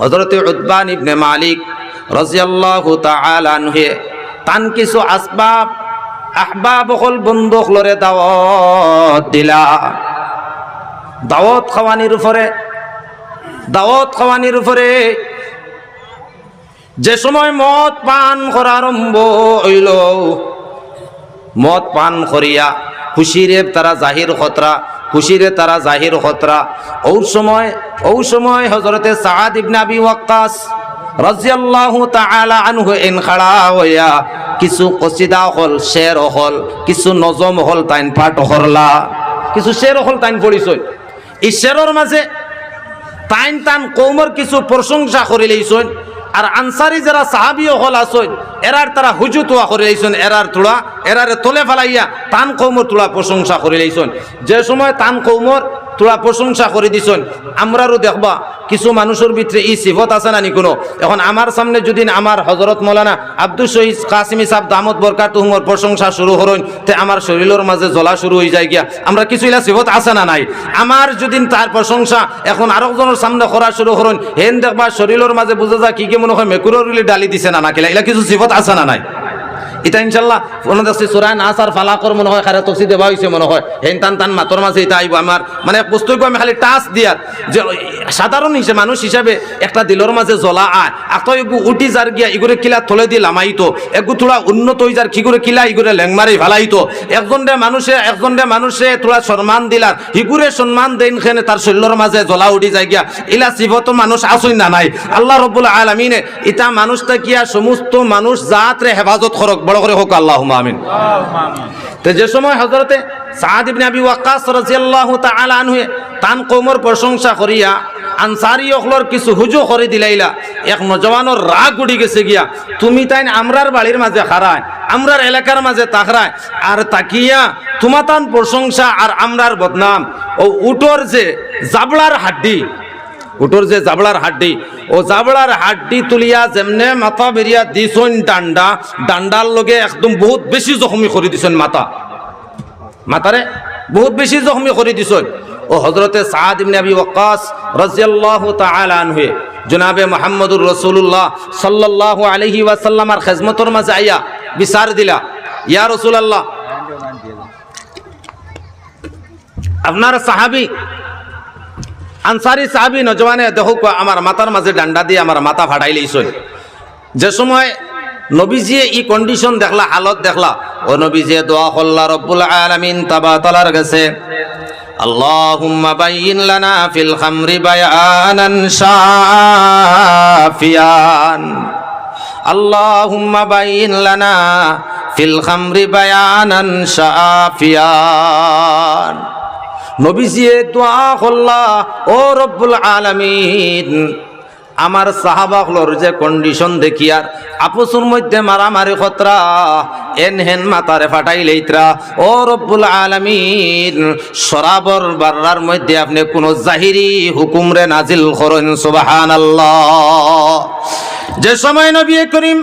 হজরত উদ্বান ইবনে মালিক রাজিয়াল্লাহু তাআলা আনহু, তান কিছু আসবাব, আহবাব হল বন্দুক লরে দাওয়াত দিলা। দাওয়াত খাওয়ানির উপরে, দাওয়াত খাওয়ানির উপরে যে সময় মদ পান করা আরম্ভ হইল, মদ পান করিয়া খুশিরে তারা জাহির খতরা খুশিরে তারা জাহির খতরা ও সময় ও সময় হজরতে সাদ ইবনে আবি ওয়াক্কাস রাজিয়াল্লাহু কিছু কসিদা হল শের হল কিছু নজম হল তাইন পাঠ হরলা কিছু শের হল তাইন পড়িছই শেরর মাঝে তাইন তান কৌমর কিছু প্রশংসা করে লইছন আর আনসারি যারা সাহাবিও হল আসন এরার তারা হুজুতুয়া করে লইছন, এরার তোলা, এরারে তোলে ফেলাইয়া তান কৌমর তোলা প্রশংসা করে লইছন। যে সময় তান কৌমর তোলা প্রশংসা করে দিছন। আমরারও দেখবা, কিছু মানুষের ভিতরে ই সিফত আছে না নি কোনো? এখন আমার সামনে যদি আমার হজরত মৌলানা আব্দুল শহীদ কাসিমি সাহেব দামত বরকার তুহমর প্রশংসা শুরু হরইন, তে আমার শরীরের মাঝে জ্বলা শুরু হয়ে যায় গিয়া। আমরা কিছু ইলা সিফত আছে না নাই? আমার যদি তার প্রশংসা, এখন আরও জনের সামনে করা শুরু হরইন, হেন দেখবা শরীরের মাঝে বুঝা যায় কি কি মনে হয় মেকুরের ডালি দিছে না না কিলা এলা কিছু সিফত আছে না নাই? এটা ইনশাল্লাহ কোনো দেখছি সুরায় নাচ আর ফালাকর মনে হয় খারে তফসি দেওয়া হয়েছে মনে হয়। হেন টান টান মাতর মাঝে এটা আইব আমার। মানে বস্তুকে আমি খালি টাচ দিয়ার। যে সাধারণ হিসেবে মানুষ হিসাবে একটা দিলর মাঝে জ্বলা আয় আত এগু উঠি যার গিয়া ইগুরে কিলা থলে দিয়ে লামাইতো এগু থোড়া উন্নত হয়ে যার কি করে কিলা ইগুরে লেংমারি ভালাইতো একজন দে মানুষে, একজন দে মানুষে থোড়া সম্মান দিলার, হিগুরে সম্মান দেন খেনে তার শরীরের মাঝে জ্বলা উঠি যায় গিয়া। ইলা সিফত মানুষ আসই না নাই। আল্লাহ রব্বুল আলমিনে ইটা মানুষটা কিয়া সমস্ত মানুষ জাতরে হেফাজত করক বড় করে হোক আল্লাহ আমিন। তো যে সময় হজরতে সাদ ইবনে আবি ওয়াক্কাস রাদিয়াল্লাহু তাআলা আনহু তান কওমর প্রশংসা করিয়া আনসারি অখলর কিছু হুজু করে দিলাইলা এক নজওয়ানোর রাগ উড়ি গেছে গিয়া তুমি তাইন আমরার বাড়ির মাঝে খারায় আমরার এলাকার মাঝে তাকরায় আর তাকিয়া তোমা তান প্রশংসা আর আমরার বদনাম। ও উটোর যে জাবলার হাড্ডি উটোর যে জাবলার হাড্ডি, ও জাবলার হাড্ডি তুলিয়া যেমনে মাথা বেরিয়া দিছন ডান্ডা, ডান্ডার লগে একদম বহুত বেশি জখমি করে দিছন মাথা। মাথারে বহুত বেশি জখমি করে দিছন ও হজরতে সাদ ইবনে আবি ওয়াক্কাস রাদিয়াল্লাহু তাআলা আনহু, জনাবে মুহাম্মদুর রাসূলুল্লাহ সাল্লাল্লাহু আলাইহি ওয়াসাল্লামার খেজমতর মাঝে আইয়া বিচার দিলা, ইয়া রাসূলুল্লাহ। আপনার সাহাবী আনসারি সাহাবি নজওয়ানে দেখুক আমার মাথার মাঝে ডান্ডা দিয়ে আমার মাথা ফাটাই লইছই যে সময় নবীজিয়ে ই কন্ডিশন দেখলা, হালত দেখলা, ও নবীজিয়ে দোয়া করলা, রব্বুল আলামিন তাবা তলার গেছে আল্লাহুম্মা বাইয়িন লানা ফিল খামরি বায়ানান শাফিয়ান। আল্লাহুম্মা বাইয়িন লানা ফিল খামরি বায়ানান শাফিয়ান। নবীজিয়ে দোয়া করলা, ও রব্বুল আলামিন, আমার সাহাবাকলর যে কন্ডিশন দেখিয়ার আপুসুর মধ্যে মারামারি খতরা, এন হেন মাতারে ফাটাই লইত্রা, ও রব্বুল আলামিন, সরাবর বার্রার মধ্যে আপনি কোন জাহিরি হুকুমরে নাজিল করেন, সুবহানাল্লাহ। যে সময় নবী করিম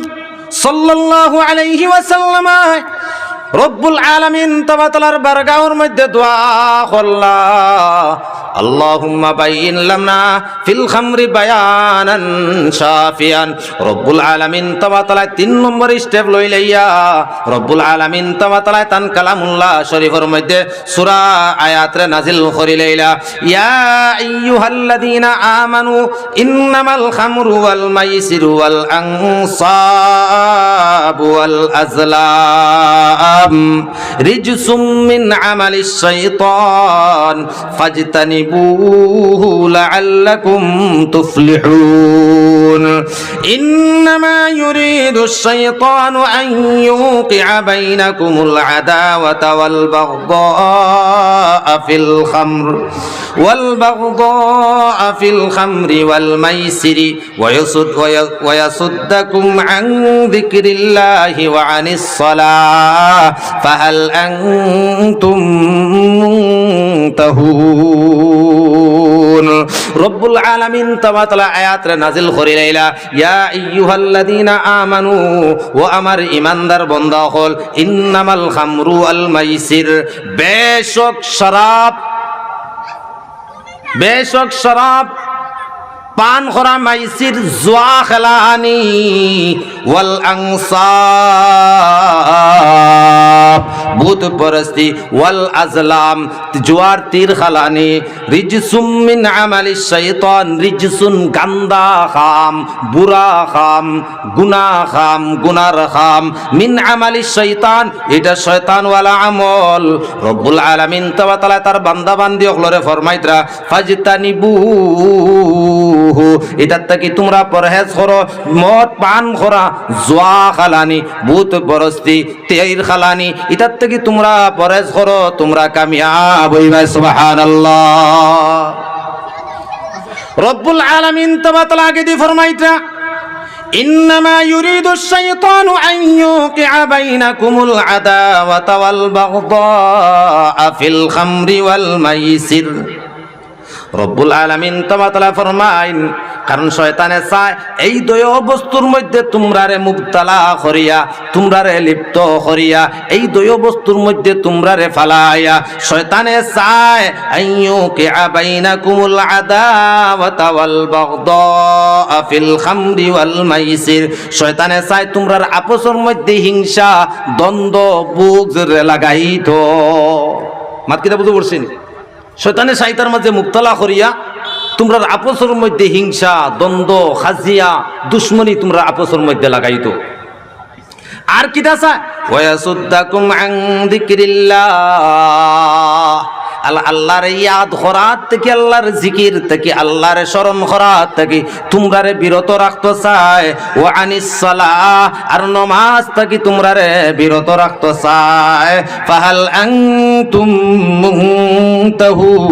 সাল্লাল্লাহু আলাইহি ওয়াসাল্লাম রব্বুল আলামিন তাবাতালার বারগাওর মধ্যে দোয়া করলা। আল্লাহুম্মা বাইয়িন লানা ফিল খামরি বায়ানান শাফিয়ান। রব্বুল আলামিন তাবাতালা তিন নম্বর স্টেপ লই লইয়া রব্বুল আলামিন তাবাতালা তান কালামুল্লাহ শরীফের মধ্যে সূরা আয়াতরে নাজিল করি লইলা ইয়া আইয়ুহাল্লাযীনা আমানু ইন্নামাল খামরু ওয়াল মাইসিরু ওয়াল আনসাবু ওয়াল আজলাম। رجس من عمل الشيطان فاجتنبوه لعلكم تفلحون إنما يريد الشيطان أن يوقع بينكم العداوة والبغضاء في الخمر والبغضاء في الخمر والميسر ويصد ويصدكم عن ذكر الله وعن ফাহাল আনতুম মুনতাহুন। রব্বুল আলামিন তাবা তাআলা আয়াত নাজিল করে লাইলা ইয়া আইয়ুহাল্লাযীনা আমানু ও আমার ইমানদার বান্দা হল ইন্নামাল খামরু আল মাইসির। বেশক শরাব বেশক শরাব পান করা মাইসির জোয়া খেলানি ওয়াল আংসাব ভূত পরস্তি, ওয়াল আজলাম, জোয়ার তীর খালানি। রিজসুম মিন আমালি শাইতান, রিজসুন গান্দা খাম, বুরা খাম, গুনা খাম, গুনার খাম। মিন আমালি শৈতান এটা শয়তান ওয়ালা আমল। রব্বুল আলামিন তবা তালা তার বান্দা বান্দি অকলরে ফরমাইতরা, ফাজিতানিবু এটার থেকে তোমরা পরহেজ করো মদ পান করা জোয়া খালানি ভূত বরস্তি তেইর খালানি এটার থেকে তোমরা পরহেজ করো তোমরা কামিয়াব হইবা সুবহানাল্লাহ রব্বুল আলামিন তবা তালা আগে দিয়ে ফরমাইতরা إنما يريد الشيطان أن يوقع بينكم العداوة والبغضاء في الخمر والميسر রব্বুল আলামিন তমাতলা ফরমাইন, কারণ শয়তানে চায়, এই দয় বস্তুর মধ্যে তোমরারে মুবতালা করিয়া, তোমরারে লিপ্ত করিয়া, এই দয় বস্তুর মধ্যে তোমরারে ফালাইয়া। শয়তানে চায় আইয়ু কে আবাইনা কুমুল আদাওয়াতা ওয়াল বাগদা খামরি ওয়াল মাইসির। শয়তানে চায়, তোমরার আপসের মধ্যে হিংসা, দ্বন্দ্ব বুক লাগাইতো। মাত কিতা বুঝতে পারছেন শয়তানে সাইতার মাঝে মুক্তলা করিয়া তোমরা আপসর মধ্যে হিংসা, দ্বন্দ্ব হাজিয়া দুশ্মনী তোমরা আপসর মধ্যে লাগাইতো। আর কি দাসা ওয়াসুদ্দাকুম আন যিকরিল্লাহ আল্লাহ আল্লাহর ইয়াদ করাত থেকে, আল্লাহর জিকির থেকে, আল্লাহর স্মরণ করাত থেকে তোমরারে বিরত রাখতে চায়। ও আনিস সালাহ, আর নমাজ থেকে তোমরারে বিরত রাখতে চায়। ফাহাল আনতুম মুনতাহুন।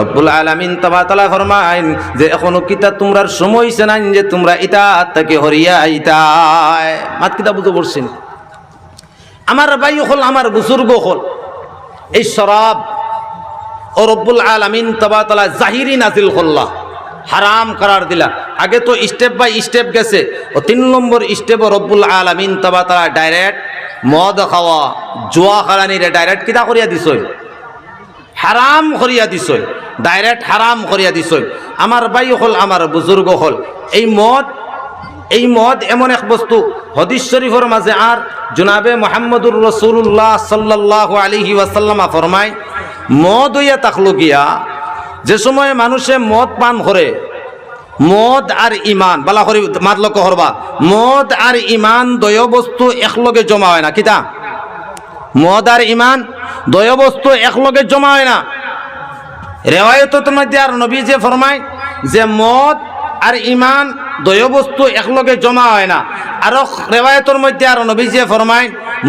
রব্বুল আলামিন তাবা তালা ফরমাইন যে, এখনও কিতা তোমরার সময় হইছে না যে, তোমরা ইতা থেকে হরিয়া ইতায়। মাত কিতা বুঝতে পারছেন আমার ভাই হল, আমার বুজুর্গ হল। এই শরাব ও রব্বুল আলামিন তবাতলা জাহিরি নাজিল করল্লা হারাম করার দিলা। আগে তো স্টেপ বাই স্টেপ গেছে। ও তিন নম্বর স্টেপ রব্বুল আলামিন তবাতলা ডাইরেক্ট মদ খাওয়া, জোয়া খারানিরে ডাইরেক্ট কিতা করিয়া দিছই? হারাম করিয়া দিছই। ডাইরেক্ট হারাম করিয়া দিছই। আমার ভাই হল, আমার বুজুর্গ হল। এই মদ এই মদ এমন এক বস্তু। হদিস শরীফের মাঝে আর জুনাবে মোহাম্মদুর রসুল্লাহ সাল্লাহ আলিহি ওয়াসাল্লামা ফরমায়, মদ হইয়া তাকলো গিয়া যে সময় মানুষে মদ পান করে, মদ আর ইমান বালা করি মাত লক্ষ্য করবা, মদ আর ইমান দয় বস্তু একলগে জমা হয় না কিতা মদ আর ইমান দয় বস্তু একলগে জমা হয় না। রেওয়ায়ত মধ্যে আর নবী যে ফরমায় যে মদ আর ইমান দয় বস্তু একলগে জমা হয় না। আর রেওয়ায়তর মধ্যে আর নবীজিয়ে ফরমায়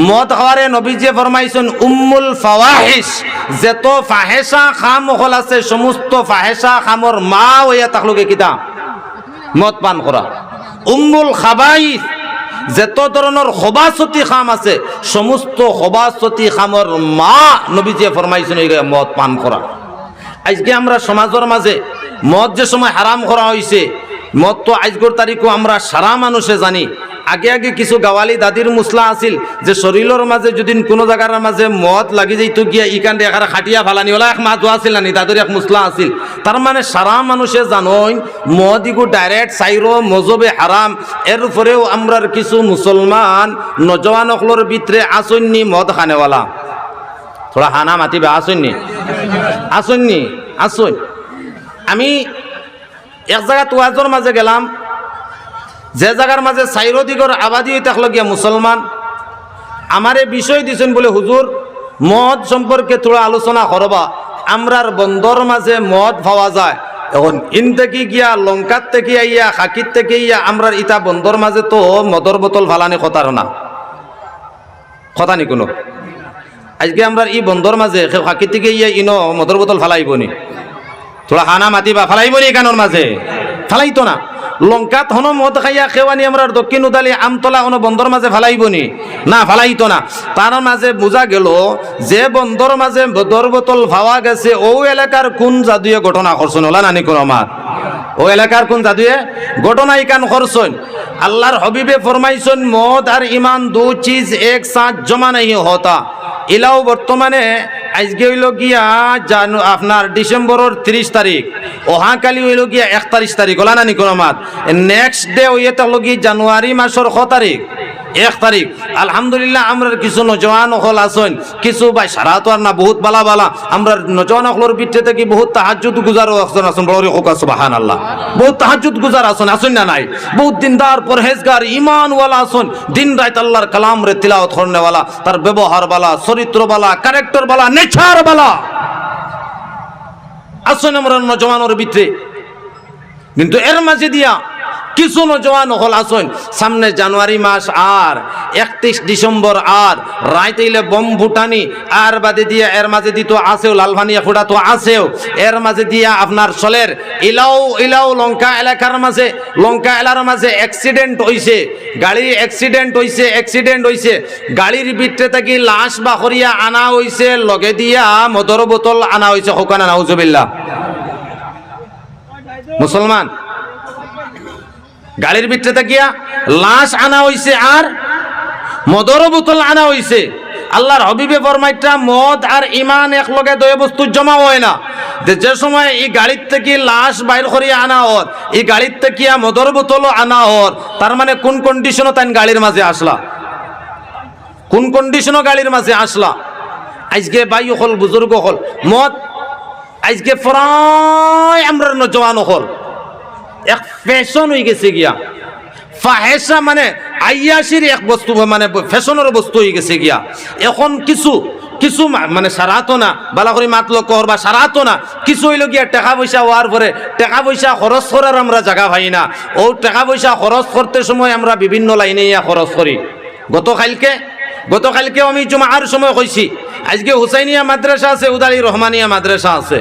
মদ খাওয়ারে নবীজিয়ে ফরমাইছেন উম্মুল ফাওয়াহিস যেত ফাহেসা খাম হল আছে, সমস্ত ফাহেসা খামর মা হইয়া তাকলগে কিতা। মদ পান করা উম্মুল খাবাইস যেত ধরনের সবাসতী খাম আছে, সমস্ত সবাসতী খামর মা নবীজিয়ে ফরমাইছেন মদ পান করা আজকে আমরা সমাজের মাঝে মদ যে সময় হারাম করা হয়েছে মদ তো আজকের তারিখও আমরা সারা মানুষে জানি। আগে আগে কিছু গাওয়ালি দাদির মুসলা আছিল যে শরীরের মাঝে যদি কোনো জায়গার মাঝে মদ লাগি যাইতো গিয়া ইকান এখানে খাটিয়া ফালানি, ওলা এক মাছ আছিল নানি, দাদুর এক মুসলা আছিল। তার মানে সারা মানুষে জানই মদ ইগু ডাইরেক্ট চাইরো, মজবে হারাম, এর উপরেও আমরার কিছু মুসলমান নজওয়ান অকলর ভিতরে আসন্নি মদ খানেওয়ালা। থোড়া হানা মাতিবে আসন্নি আসন্নি আসন আমি এক জায়গা তোয়াজর মাঝে গেলাম, যে জায়গার মাঝে সাইরদিগর আবাদি থাকল গিয়া মুসলমান আমারে বিষয় দিছেন বলে, হুজুর, মদ সম্পর্কে থোড়া আলোচনা করবা, আমরার বন্দর মাঝে মদ পাওয়া যায়। এখন ইন থেকে গিয়া লঙ্কার থেকে আইয়া খাকির থেকে ইয়া আমরার ইটা বন্দর মাঝে তো মদর বোতল ফালানি কথার না। কথা নি কোনো? আজকে আমরা ই বন্দর মাঝে খাকির থেকে ইয়া ইনো মদর বোতল ফালাইব তোরা হানা মাতিবা ফালাইব নি কানোর মাঝে। ফালাইতো না। লঙ্কা হন মদ খাইয়া খেওয়ানি আমরা দক্ষিণ উদালি আমতলা হন বন্দর মাঝে ফালাইব নি না ফালাইতো না। তার মাঝে বোঝা গেল যে বন্দর মাঝে দর বোতল ভাওয়া গেছে ও এলাকার কোন জাদুয়ে ঘটনা করছেন ওলা নানি কোনো আমার ও এলাকার কোন জাদুয়ে ঘটনা ইকান করছেন আল্লাহর হবিবে ফরমাইছেন মদ আর ইমান দু চিজ, এক সাথ জমা নাই হতা এলাও বর্তমানে আজকে হইল গিয়া জানু আপনার ডিসেম্বরের তিরিশ তারিখ। অহাকালি হইল গিয়া এক তারিখ, ওলা না নিকোন মাত। নেক্সট ডে হইয়া হলো গিয়ে জানুয়ারি মাসের ক তারিখ? এক তারিখ। আলহামদুলিল্লাহ আমরা কিছু নজওয়ান হল আসন কিছু ভাই সারা তো আর না, বহুত বালা বালা। আমরা নজওয়ান হলর বিটে থেকে বহুত তাহাজুদ গুজার আসন আসন বড় হোক সুবাহান আল্লাহ বহুত তাহাজুদ গুজার আসন আসন না নাই? বহুত দিনদার পরহেজগার ইমান ওয়ালা আসন দিন রাত আল্লাহর কালাম রে তিলাওয়াত ওয়ালা তার ব্যবহার বালা চরিত্র বালা ক্যারেক্টার বালা নেচার বালা। আসন আমরা নজওয়ানোর ভিতরে কিন্তু এর মাঝে দিয়া কিছু নজওয়ান হল আসন সামনে জানুয়ারি মাস আর, একত্রিশ ডিসেম্বর আর রাইতেইলে বম ভুটানি, আর বাদে দিয়া এর মাঝে দিত আছেও লালভানিয়া ফুটা তো আছেও এর মাঝে দিয়া আপনার চলের ইলাও ইলাও লঙ্কা এলাকার মাঝে, লঙ্কা এলাকার মাঝে অ্যাক্সিডেন্ট হইছে। গাড়ি অ্যাক্সিডেন্ট হইছে অ্যাক্সিডেন্ট হইছে। গাড়ির ভিতরে থাকি লাশ বাহরিয়া আনা হইছে, লগে দিয়া মদর বোতল আনা হইছে, হোকানা নাউজুবিল্লাহ মুসলমান গাড়ির ভিতরে থাকিয়া লাশ আনা হইছে আর মদর বোতল আনা হইছে। আল্লাহর হবিবে ফরমাইটা মদ আর ইমান একলগে দয়ে বস্তু জমা হয় না। যে সময় এই গাড়ির থেকে লাশ বাইর করিয়া আনা হর এই গাড়ির থেকে মদর বোতলও আনা হর তার মানে কোন কন্ডিশনও তাই গাড়ির মাঝে আসলা? কোন কন্ডিশনও গাড়ির মাঝে আসলা? আজকে বাই হল, বুজুর্গ হল, মদ আজকে প্রায় আমরা নজওয়ান হল। এক ফ্যাশন হয়ে গেছে গিয়া। ফাহেসা মানে আইয়াসির এক বস্তু মানে ফ্যাশনের বস্তু হয়ে গেছে গিয়া। এখন কিছু কিছু মানে সারাতো না, বালা করে মাতলো কর বা সারাতো না, কিছু হইল গিয়া টাকা পয়সা হওয়ার পরে টাকা পয়সা খরচ করার আমরা জায়গা পাই না। ও টাকা পয়সা খরচ করতে সময় আমরা বিভিন্ন লাইনে ইয়া খরচ করি। গতকালকে গতকালকে আমি জুমার সময় কইছি, আজকে হুসাইনিয়া মাদ্রাসা আছে, উদালি রহমানিয়া মাদ্রাসা আছে।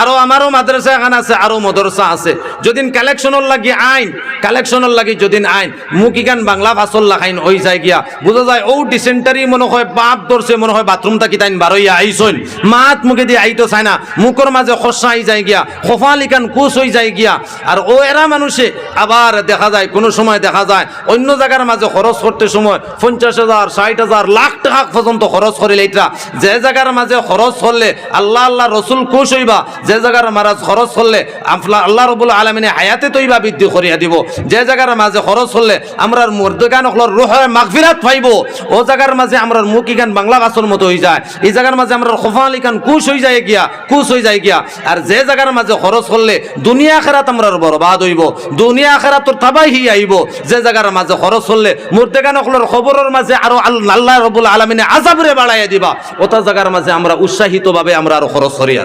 আরও আমারও মাদ্রাসা এখান আছে, আরও মদরসা আছে। যদিন কালেকশনের লাগি আইন কালেকশনের লাগি যদিন আইন, মুখ ইগান বাংলা ভাষল লাখাইন ওই যায় গিয়া। বুঝা যায় ও ডিসেন্টারি মনে হয়, বাপ ধরছে মনে হয় বাথরুম থাকি তাইন বারইয়া আইসইন মাত মুখে দিয়ে আইতো চায় না মুখর মাঝে খসা আই যায় গিয়া খফা লিখান কুচ হয়ে যায় গিয়া। আর ও এরা মানুষে আবার দেখা যায়, কোনো সময় দেখা যায়, অন্য জায়গার মাঝে খরচ করতে সময়, পঞ্চাশ হাজার ষাট হাজার লাখ টাকা পর্যন্ত খরচ করিলে এটা যে জায়গার মাঝে খরচ করলে আল্লাহ আল্লাহ রসুল খুশ হইবা যে জায়গার মারাজ খরচ করলে আল্লাহ রবুল আলমিনে হায়াতে তৈবা বৃদ্ধি করিয়া দিব। যে জায়গার মাঝে খরচ করলে আমরা মর্দগান হল রুহে মাগফিরাত পাইব। ও জায়গার মাঝে আমরা মুখ ইগান বাংলা ভাষার মতো হয়ে যায়। এই জায়গার মাঝে আমরা খফা লিখান কুশ হয়ে যায় গিয়া, কুশ হয়ে যায় গিয়া। আর যে জায়গার মাঝে খরচ করলে দুনিয়া খেরাত আমরা বরবাদ হইব। দুনিয়া খেরাত তোর তাবাহি আইব। যে জায়গার মাঝে খরচ করলে মুর্দেগান হলের খবরের মাঝে আরও আল- আল্লাহ রবুল আলমিনে আজাবরে বাড়াইয়া দিবা। ওটা জায়গার মাঝে আমরা উৎসাহিতভাবে আমরা আরও খরচ করি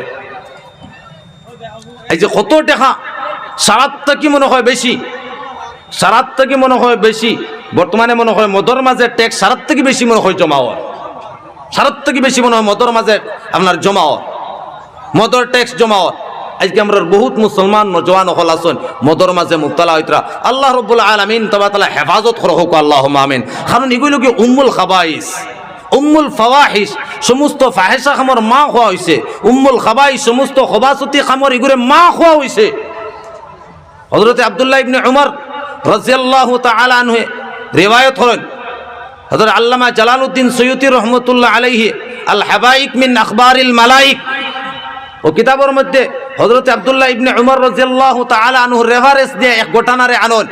এই যে কত টাকা সারাত কি মনে হয় বেশি? সারাত কি মনে হয় বেশি? বর্তমানে মনে হয় মদর মাঝে ট্যাক্স সারাত থেকে বেশি মনে হয় জমা হওয়ার সারাত থেকে বেশি মনে হয় মদর মাঝে আপনার জমা হওয়ার মদর ট্যাক্স জমা হওয়ার আজকে আমরা বহুত মুসলমান নজওয়ান হল আসন মদর মাঝে মুক্তালা হইতরা। আল্লাহ রব্বুল আলমিন তবা তালা হেফাজত কর হোক আল্লাহ আমিন। কারণ এগুলো কি উম্মুল খাবাইস। উম্মুল ফাওয়াহিস সমস্ত ফাহেসা খামর মা খোয়া হয়েছে উম্মুল খাবাই সমস্ত খবাসতি খামর এগুলো মা খোয়া হয়েছে হজরত আবদুল্লাহ ইবনে উমর রাজিয়াল্লাহু তাআলা আনহু রিওয়ায়াত হলেন হযরত আল্লামা জালালউদ্দিন সৈয়দী রহমতুল্লাহ আলাইহি আল হাবাইক মিন আখবারিল মালাইক। ও কিতাবের মধ্যে হযরত আবদুল্লাহ ইবনে উমর রাদিয়াল্লাহু তাআলা আনহু রেফারেন্স দিয়ে এক ঘটনারে আনন।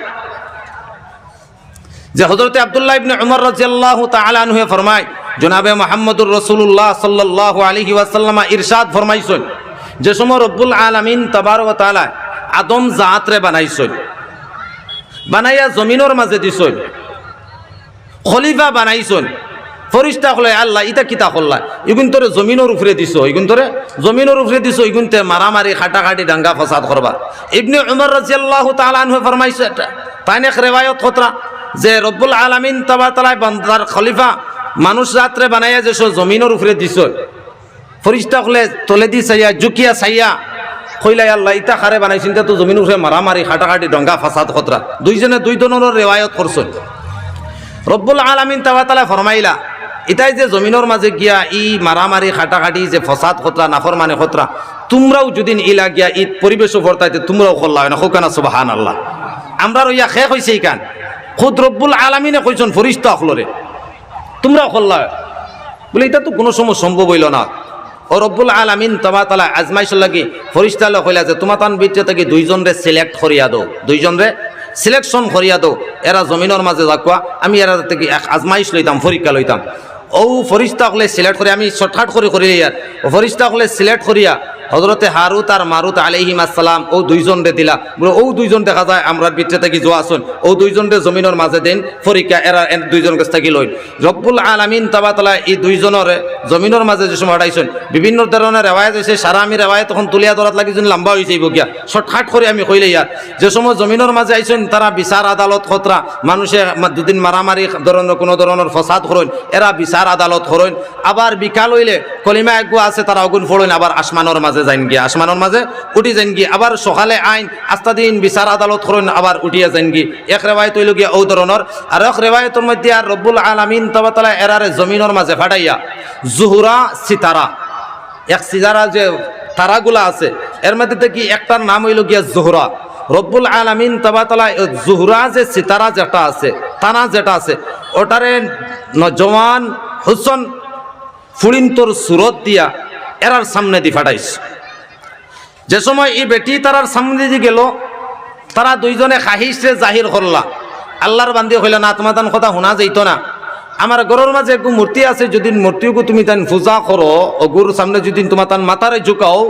যে হযরত আবদুল্লাহ ইবনে উমর রাদিয়াল্লাহু তাআলা আনহু ফরমায় জনাবে মুহাম্মদুর রাসূলুল্লাহ সাল্লাল্লাহু আলাইহি ওয়াসাল্লাম ইরশাদ ফরমাইছেন, যে সময় রব্বুল আলামিন তাবারক ওয়া তালা আদম জাতরে বানাইছেন, বানাইয়া জমিনের মাঝে দিছেন, খলিফা বানাইছেন, ফরিস্তা হলে আল্লাহ ইটা কিতা হল্লা ইগুন তোরে জমিনের উপরে দিছ ইগুন তোরে জমিনের উপরে দিছ ইগুন তে মারামারি, খাটাখাটি ডাঙ্গা ফসাদ করবা। ইবনে উমর রাদিয়াল্লাহু তাআলা আনহু ফরমাইছে এটা। তাই নেক রেওয়ায়ত খতরা যে রব্বুল আলামিন তাবা তালায় বান্দার খলিফা মানুষ রাত্রে বানাইয়া যে জমিনের উপরে দিছ। ফরিস্তা হলে তলে দি চাইয়া জুকিয়া চাইয়া কইলাই আল্লাহ ইটা খারে বানাইছেন তো জমিন উপরে মারামারি, খাটাখাটি, ডঙ্গা, ফাসাদ, খতরা। দুইজনে দুই ধরনের রেওয়ায়ত করছেন। রব্বুল আলামিন তালা ফরমাইলা এটাই যে জমিনের মাঝে গিয়া ই মারামারি, খাটাখাটি, যে ফসাদ খতরা নাফর মানে খতরা, তোমরাও যদি ইলা গিয়া ঈদ পরিবেশ ভর্তাইতে তোমরাও করলা হয় না। হোকানা সুবাহান আল্লাহ আমরা ইয়া শেষ হয়েছে ইকান খুদ রব্বুল আলামিনে কইছেন, ফরিস্তা অখলরে তোমরাও করলা। বলে, এটা তো কোনো সময় সম্ভব হইল না। ও রব্বুল আলামিন তোমা তালা আজমাইশ লাগি ফরিস্তালে কইলা যে তোমা তান বিচ্ছে দুইজন রে সিলেক্ট করিয়া দো দুইজন রে সিলেকশন করিয়া দো এরা জমিনের মাঝে যাকুয়া, আমি এরা থেকে আজমাইশ লইতাম, পরীক্ষা লইতাম। ও ফরিস্তা হলে সিলেক্ট করে আমি শর্টকাট করে করি ইয়ার ফরিস্তা হলে সিলেক্ট করিয়া হজরতে হারুত আর মারুত আলাইহিম আসসালাম, ও দুইজন রে দিলা। বলে, ও দুইজন দেখা যায়, আমরা বিচ্ছে থাকি যোৱা আসুন। ও দুইজন রে জমিনের মাঝে দিন পরীক্ষা এরা দুইজন কাছ থেকে লইন রব্বুল আলামিন তাবাতলা এই দুইজনের জমিনের মাঝে যে সময় হটাইছেন, বিভিন্ন ধরনের রেওয়ায়ত হয়েছে সারা আমি রেওয়ায়ত তখন তুলিয়া ধরাত লাগি যেন লম্বা হয়ে যাইব গিয়া শর্টকাট করে আমি কইলে ইয়ার যে সময় জমিনের মাঝে আইছেন, তারা বিচার আদালত খতরা, মানুষে দুদিন মারামারি ধরনের, কোনো ধরনের ফসাদ হরইন এরা বিচার আদালত হরইন আবার বিকাল হইলে কলিমা একগু আছে, তারা অগুন ফড়ইন আবার আসমানের মাঝে যাইন গিয়া আসমানের মাঝে উঠি যাইন গিয়া, আবার সকালে আইন আস্তা দিন বিচার আদালত হরইন আবার উঠিয়া যাইন গি এক রেওয়ায়ত হইল গিয়া ও ধরনের আর এক রেওয়ায়তের মধ্যে আর রব্বুল আলামিন তবাতলা এরারে জমিনের মাঝে ফাটাইয়া জুহুরা সিতারা এক সিজারা যে তারাগুলা আছে এর মধ্যে থেকে একটার নাম হইল গিয়া জোহরা রব্বুল আলামিন তবাতলা জোহরা যে সিতারা যেটা আছে, তানা যেটা আছে ওটারে নজওয়ান হুসন ফুলিন্তর সুরত দিয়া এরার সামনে দি ফাটাইস যে সময় এই বেটি তারার সামনে দিয়ে গেল, তারা দুইজনে খাহিসে জাহির করলা। আল্লাহর বান্দি হইলে না, তোমার তান কথা শোনা যাইত না। আমার ঘরের মাঝে একটু মূর্তি আছে, যদি মূর্তিকে তুমি তান পূজা করো অগুর সামনে যদি তোমার তান মাতারে ঝুকাও,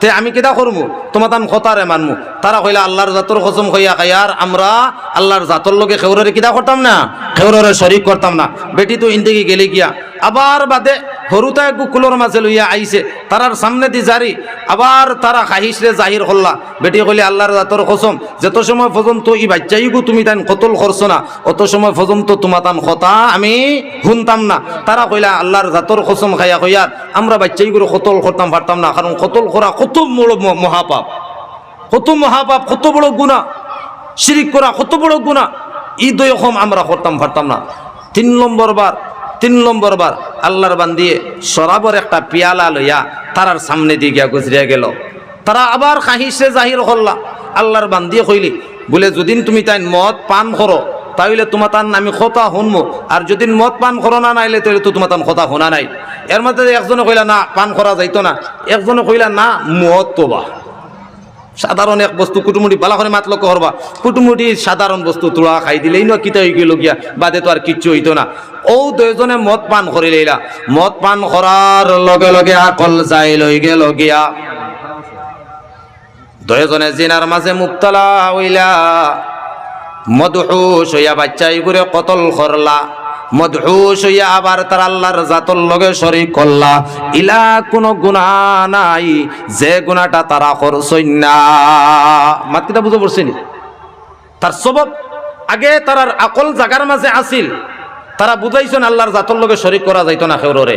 তে আমি কিতা করব তোমার তান কথারে মানমু। তারা কইলা, আল্লাহর জাতর কসম কইয়া কায়ার আমরা আল্লাহর জাতর লোকে খেউরে কিতা করতাম না? খেউরে শরিক করতাম না। বেটি তো ইন্দিকে গেলে গিয়া, আবার বাদে হরুতা একটু কুলোর মাঝে লইয়া আইছে, তারার সামনে দি জারি, আবার তারা খাহিসরে জাহির করলা বেটি কইলে, আল্লাহর জাতর কসম, যত সময় পর্যন্ত ই বাচ্চাইগু, তুমি তান কতল করছ না, অত সময় পর্যন্ত তোমার তান কথা আমি শুনতাম না। তারা কইলা, আল্লাহর জাতর কসম খাইয়া কইয়ার আমরা বাচ্চাইগুলো কতল করতাম, পারতাম না, কারণ কতল করা কত মহাপাপ। কত মহাপাপ, কত বড় গুণা। শিরিক করা কত বড় গুণা। ই দয়কম আমরা করতাম, পারতাম না। তিন নম্বর বার তিন নম্বর বার আল্লাহর বান্দিয়ে শরাবর একটা পিয়ালা লইয়া তারার সামনে দিয়ে গিয়া গুজরিয়া গেল। তারা আবার কাহিসে জাহির করলা আল্লাহর বান্দিয়ে কইলি, বলে যদি তুমি তাই মদ পান করো, তাইলে তোমার তার আমি কথা শুনব আর যদি মদ পান করো না, নাইলে তাহলে তো তোমার তার কথা শোনা নাই। এর মধ্যে একজনে কইলা, না, পান করা যাইতো না। একজনে কইলা, না, মদ তোবা। সাধারণ এক বস্তু, কুটুমুটি বালা করে মাতলো করবা। কুটুমুটি সাধারণ বস্তু, তোলা খাই দিলেই না কিতা হয়ে গেল গিয়া বাদে তো আর কিচ্ছু হইতো না। ও দুজনে মদ পান করে লইলা। মদ পান করার লগে লগে আকল যাই লই গেল গিয়া দুজনে জিনার মাঝে মুক্তলা হইলা। মদহুস হইয়া বাচ্চাই করে কতল করলা মদহুস হইয়া আবার তার আল্লাহর জাতর লগে শরিক করলা। ইলা কোনো গুণা নাই, যে গুণাটা তারা করছই না। মাত কিতা বুঝে পড়ছিনি? তার সবব আগে তারার আকল জাগার মাঝে আসিল তারা বুঝাইছেন আল্লাহর জাতর লগে শরিক করা যাইতো না কেউরে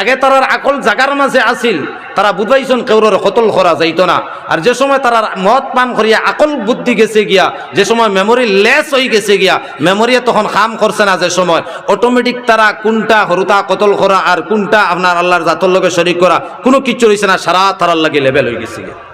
আগে তারার আকল জাগার মাঝে আসিল তারা বুঝাইছেন কেউরে কতল করা যাইতো না। আর যে সময় তারা মদ পান করিয়া আকল বুদ্ধি গেছে গিয়া, যে সময় মেমোরি লেস হয়ে গেছে গিয়া, মেমোরিয়া তখন কাম করছে না যে সময় অটোমেটিক তারা কোনটা হরুতা কতল করা আর কোনটা আপনার আল্লাহর জাতর লগে শরিক করা, কোনো কিচ্ছু রয়েছে না, সারা তারার লাগে লেভেল হয়ে গেছে গিয়া।